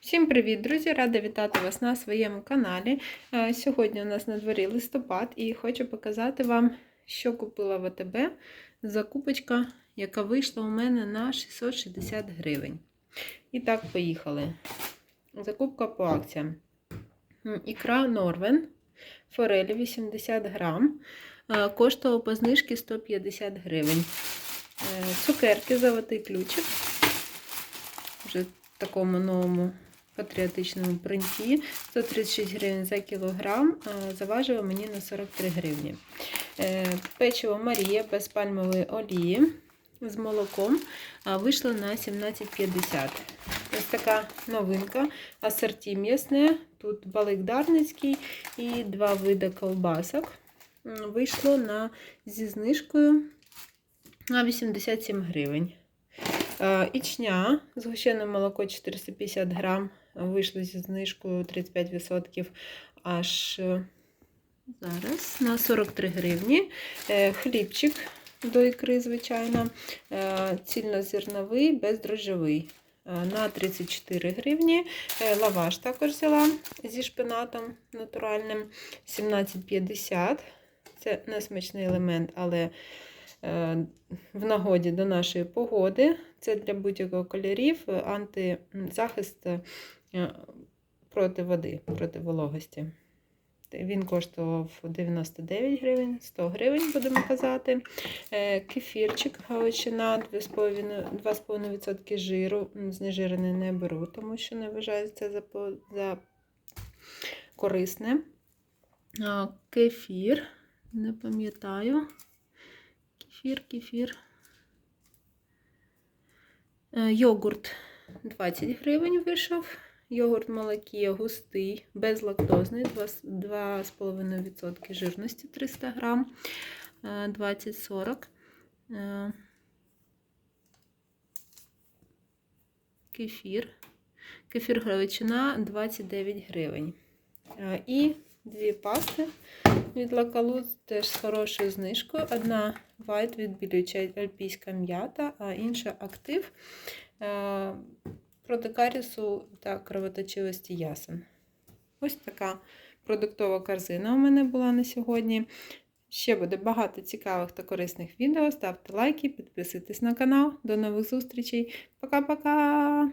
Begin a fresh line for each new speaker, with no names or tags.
Всім привіт, друзі! Рада вітати вас на своєму каналі. Е, Сьогодні у нас на дворі листопад і хочу показати вам, що купила в АТБ. Закупочка, яка вийшла у мене на 660 гривень. І так, поїхали. Закупка по акціям. Ікра Норвен, форелі 80 грам. Е, Коштувала по знижці 150 гривень. Е, Цукерки, золотий ключик. Вже в такому новому патріотичному принті. 136 гривень за кілограм, заважило мені на 43 гривні. Е, Печиво Марія без пальмової олії з молоком вийшло на 17,50. Ось така новинка. Асорті м'ясне. Тут балик дарницький і два види ковбасок. Вийшло на, зі знижкою на 87 гривень. Е, Ічня, згущене молоко 450 грам, вийшло зі знижкою 35% аж е, зараз на 43 гривні. Е, Хлібчик до ікри, звичайно, цільнозерновий, бездрожжевий. е, На 34 гривні. Лаваш також взяла зі шпинатом натуральним 17,50. Це несмачний елемент, але в нагоді до нашої погоди. Це для будь-якого кольорів е, антизахист е, проти води, проти вологості. Він коштував 99 гривень, 100 гривень, будемо казати. Е, Кефірчик галичина 2,5% жиру. Знежирений не беру, тому що не вважаю це за, за корисне. Кефір, не пам'ятаю. Кефір, кефір. Е, Йогурт 20 гривень вийшов. Йогурт молокія густий, безлактозний, 2,5% жирності 300 грам, е, 20-40. Е, Кефір. Кефір гравичина 29 гривень. Е, І дві пасти від Лакалу теж з хорошою знижкою. Одна White відбілююча альпійська м'ята, а інша актив е, проти карісу та кровоточивості ясен. Ось така продуктова корзина у мене була на сьогодні. Ще буде багато цікавих та корисних відео. Ставте лайки, підписуйтесь на канал. До нових зустрічей. Пока-пока!